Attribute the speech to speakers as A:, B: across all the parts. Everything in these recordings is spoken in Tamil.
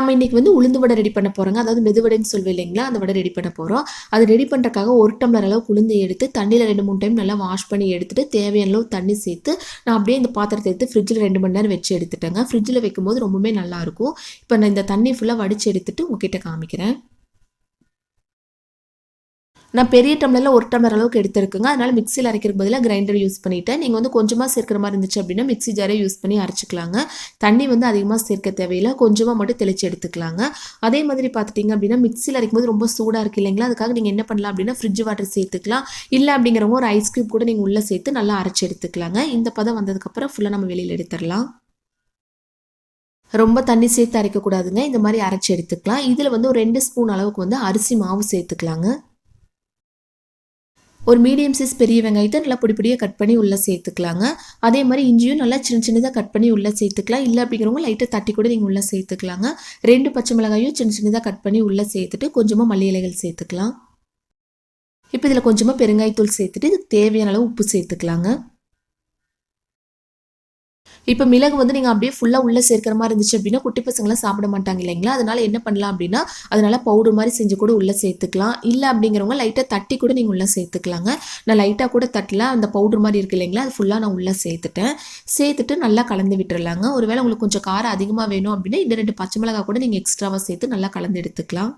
A: நம்ம இன்னைக்கு வந்து உளுந்து வடை ரெடி பண்ண போகிறோங்க அதாவது மெதுவடைன்னு சொல்லுவேன் இல்லைங்களா? அந்த வடை ரெடி பண்ண போகிறோம் அது ரெடி பண்ணுறக்காக ஒரு டம்ளர் அளவு உளுந்து எடுத்து தண்ணியில் ரெண்டு மூணு டைம் நல்லா வாஷ் பண்ணி எடுத்துட்டு தேவையான அளவு தண்ணி சேர்த்து நான் அப்படியே இந்த பாத்திரத்தை எடுத்து ஃப்ரிட்ஜில் ரெண்டு மணி நேரம் வச்சு எடுத்துட்டேங்க. ஃப்ரிட்ஜில் வைக்கும்போது ரொம்பவே நல்லாயிருக்கும் இப்போ நான் இந்த தண்ணி ஃபுல்லாக வடித்து எடுத்துட்டு உங்ககிட்ட காமிக்கிறேன். நான் பெரிய டம்ளரில் ஒரு டம்ளர் அளவுக்கு எடுத்துருக்குங்க. அதனால் மிக்சியில் அரைக்கிறதுக்கு பதிலாக கிரைண்டர் யூஸ் பண்ணிவிட்டேன் நீங்கள் வந்து கொஞ்சமாக சேர்க்குற மாதிரி இருந்துச்சு அப்படின்னா மிக்சி ஜாரே யூஸ் பண்ணி அரைச்சிக்கலாங்க. தண்ணி வந்து அதிகமாக சேர்க்க தேவையில்லை. கொஞ்சமாக மட்டும் தெளித்து எடுத்துக்கலாங்க. அதே மாதிரி பார்த்துட்டிங்க அப்படின்னா மிக்சியில் அரைக்கும்போது ரொம்ப சூடாக இருக்குது இல்லைங்களா? அதுக்காக நீங்கள் என்ன பண்ணலாம் அப்படின்னா ஃப்ரிட்ஜ் வாட்டர் சேர்த்துக்கலாம். இல்லை அப்படிங்கிறவங்க ஒரு ஐஸ்கிரீம் கூட நீங்கள் உள்ளே சேர்த்து நல்லா அரைச்சி எடுத்துக்கலாங்க. இந்த பதம் வந்ததுக்கப்புறம் ஃபுல்லாக நம்ம வெளியில் எடுத்துடலாம். ரொம்ப தண்ணி சேர்த்து அரைக்கக்கூடாதுங்க. இந்த மாதிரி அரைச்சி எடுத்துக்கலாம். இதில் வந்து ஒரு ரெண்டு ஸ்பூன் அளவுக்கு வந்து அரிசி மாவு சேர்த்துக்கலாங்க. ஒரு மீடியம் சைஸ் பெரிய வெங்காயத்தை நல்லா பொடி பொடியாக கட் பண்ணி உள்ளே சேர்த்துக்கலாங்க. அதே மாதிரி இஞ்சியும் நல்லா சின்ன சின்னதாக கட் பண்ணி உள்ளே சேர்த்துக்கலாம். இல்லை அப்படிங்கிறவங்க லைட்டாக தட்டி கூட நீங்கள் உள்ளே சேர்த்துக்கலாங்க. ரெண்டு பச்சை மிளகாயும் சின்ன சின்னதாக கட் பண்ணி உள்ளே சேர்த்துட்டு கொஞ்சமாக மல்லி இலைகள் சேர்த்துக்கலாம். இப்போ இதில் கொஞ்சமாக பெருங்காயத்தூள் சேர்த்துட்டு இதுக்கு தேவையான அளவு உப்பு சேர்த்துக்கலாங்க. இப்போ மிளகு வந்து நீங்கள் அப்படியே ஃபுல்லாக உள்ளே சேர்க்குற மாதிரி இருந்துச்சு அப்படின்னா குட்டி பசங்களாம் சாப்பிட மாட்டாங்க இல்லைங்களா? அதனால என்ன பண்ணலாம் அப்படின்னா அதனால பவுடர் மாதிரி செஞ்சு கூட உள்ளே சேர்த்துக்கலாம். இல்லை அப்படிங்கிறவங்க லைட்டாக தட்டி கூட நீங்கள் உள்ளே சேர்த்துக்கலாங்க. நான் லைட்டாக கூட தட்டில் அந்த பவுடர் மாதிரி இருக்கு இல்லைங்களா அது ஃபுல்லாக நான் உள்ளே சேர்த்துட்டேன். சேர்த்துட்டு நல்லா கலந்து விட்டுறலாங்க. ஒருவேளை உங்களுக்கு கொஞ்சம் காரம் அதிகமாக வேணும் அப்படின்னா இந்த ரெண்டு பச்சை மிளகா கூட நீங்கள் எக்ஸ்ட்ராவாக சேர்த்து நல்லா கலந்து எடுத்துக்கலாம்.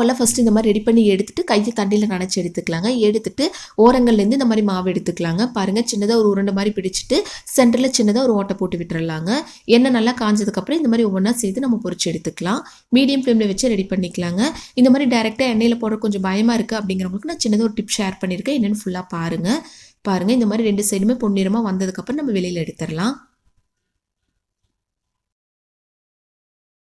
A: அப்போல்லாம் ஃபஸ்ட்டு இந்த மாதிரி ரெடி பண்ணி எடுத்துட்டு கையை தண்ணியில் நினச்சி எடுத்துக்கலாங்க. எடுத்துட்டு ஓரங்கள்லேருந்து இந்த மாதிரி மாவு எடுத்துக்கலாங்க. பாருங்கள் சின்னதாக ஒரு உருண்டை மாதிரி பிடிச்சிட்டு சென்டரில் சின்னதாக ஒரு ஓட்டை போட்டு விட்டுறலாங்க. எண்ணெய் நல்லா காஞ்சதுக்கப்புறம் இந்த மாதிரி ஒவ்வொன்றா சேர்த்து நம்ம பொறிச்சு எடுத்துக்கலாம். மீடியம் ஃப்ளேமில் வச்சு ரெடி பண்ணிக்கலாங்க. இந்த மாதிரி டேரெக்டாக எண்ணெயில் போட கொஞ்சம் பயமாக இருக்குது அப்படிங்கிறவங்களுக்கு நான் சின்னதாக ஒரு டிப் ஷேர் பண்ணியிருக்கேன். என்னென்னு ஃபுல்லாக பாருங்கள் பாருங்கள் இந்த மாதிரி ரெண்டு சைடுமே பொன்னிறமாக வந்ததுக்கப்புறம் நம்ம வெளியில் எடுத்துடலாம்.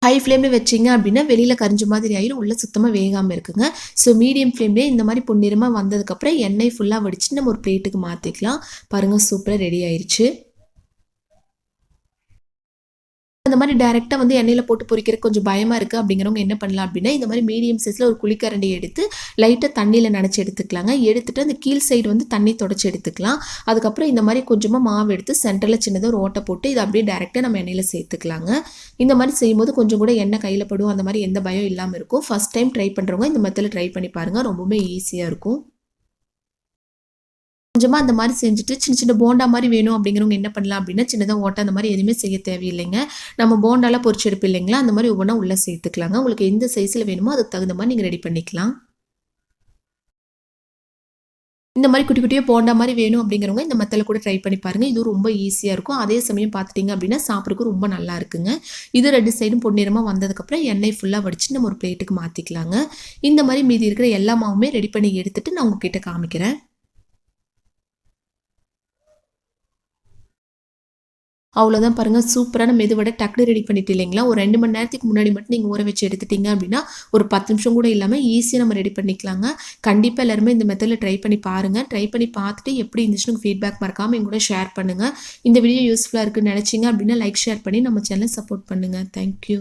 A: ஹை ஃப்ளேமில் வச்சிங்க அப்படின்னா வெளியில் கரிஞ்ச மாதிரி ஆயிரும். உள்ளே சுத்தமாக வேகாமல் இருக்குங்க. ஸோ மீடியம் ஃப்ளேம்லேயே இந்த மாதிரி பொன்னிறமாக வந்ததுக்கப்புறம் எண்ணெய் ஃபுல்லாக வடிச்சு நம்ம ஒரு பிளேட்டுக்கு மாற்றிக்கலாம் பாருங்கள் சூப்பராக ரெடி ஆயிடுச்சு அந்த மாதிரி டேரெக்டாக வந்து எண்ணெயில் போட்டு பொறிக்கிற கொஞ்சம் பயமாக இருக்குது அப்படிங்கிறவங்க என்ன பண்ணலாம் அப்படின்னா இந்த மாதிரி மீடியம் சைஸில் ஒரு குழிக்கரண்டி எடுத்து லைட்டாக தண்ணியில் நினச்சி எடுத்துக்கலாங்க. எடுத்துகிட்டு அந்த கீழ் சைடு வந்து தண்ணி தொடச்சி எடுத்துக்கலாம். அதுக்கப்புறம் இந்த மாதிரி கொஞ்சமாக மாவு எடுத்து சென்டரில் சின்னதாக ஒரு ஓட்டை போட்டு இதை அப்படியே டேரெக்டாக நம்ம எண்ணெயில் சேர்த்துக்கலாங்க. இந்த மாதிரி செய்யும்போது கொஞ்சம் கூட எண்ணெய் கையில் படும். அந்த மாதிரி எந்த பயம் இல்லாமல் இருக்கும். ஃபஸ்ட் டைம் ட்ரை பண்ணுறவங்க இந்த மெத்தில் ட்ரை பண்ணி பாருங்கள் ரொம்பவுமே ஈஸியாக இருக்கும். கொஞ்சமாக அந்த மாதிரி செஞ்சுட்டு சின்ன சின்ன போண்டா மாதிரி வேணும் அப்படிங்கிறவங்க என்ன பண்ணலாம் அப்படின்னா சின்னதாக ஓட்டை அந்த மாதிரி எதுவுமே செய்ய தேவையில்லைங்க. நம்ம போண்டாலாம் பொறிச்செடுப்பு இல்லைங்களா? அந்த மாதிரி ஒவ்வொன்றா உள்ளே சேர்த்துக்கலாங்க. உங்களுக்கு எந்த சைஸில் வேணுமோ அதுக்கு தகுந்த மாதிரி நீங்கள் ரெடி பண்ணிக்கலாம். இந்த மாதிரி குட்டி குட்டியாக போண்டா மாதிரி வேணும் அப்படிங்கிறவங்க இந்த மெத்தில் கூட ட்ரை பண்ணி பாருங்கள் இது ரொம்ப ஈஸியாக இருக்கும். அதே சமயம் பார்த்துட்டிங்க அப்படின்னா சாப்பிட்றதுக்கு ரொம்ப நல்லா இருக்குங்க. இது ரெண்டு சைடும் பொன்னிறமாக வந்ததுக்கப்புறம் எண்ணெய் ஃபுல்லாக வடிச்சு நம்ம ஒரு பிளேட்டுக்கு மாற்றிக்கலாங்க இந்த மாதிரி மீதி இருக்கிற எல்லா மாவுமே ரெடி பண்ணி எடுத்துகிட்டு நான் உங்ககிட்ட காமிக்கிறேன். அவ்வளோதான் பாருங்கள் சூப்பரான மெதுவடை டக்குனு ரெடி பண்ணிட்டு இல்லைங்களா? ஒரு ரெண்டு மணி நேரத்துக்கு முன்னாடி மட்டும் நீங்கள் ஊற வச்சு எடுத்துட்டீங்க அப்படின்னா ஒரு பத்து நிமிஷம் கூட இல்லாமல் ஈஸியாக நம்ம ரெடி பண்ணிக்கலாங்க. கண்டிப்பாக எல்லாருமே இந்த மெத்தடில் ட்ரை பண்ணி பாருங்கள் ட்ரை பண்ணி பார்த்துட்டு எப்படி இருந்துச்சுன்னு ஃபீட்பேக் மறக்காமல் எங்க கூட ஷேர் பண்ணுங்கள் இந்த வீடியோ யூஸ்ஃபுல்லாக இருக்குன்னு நினச்சிங்க அப்படின்னா லைக் ஷேர் பண்ணி நம்ம சேனலை சப்போர்ட் பண்ணுங்கள் தேங்க்யூ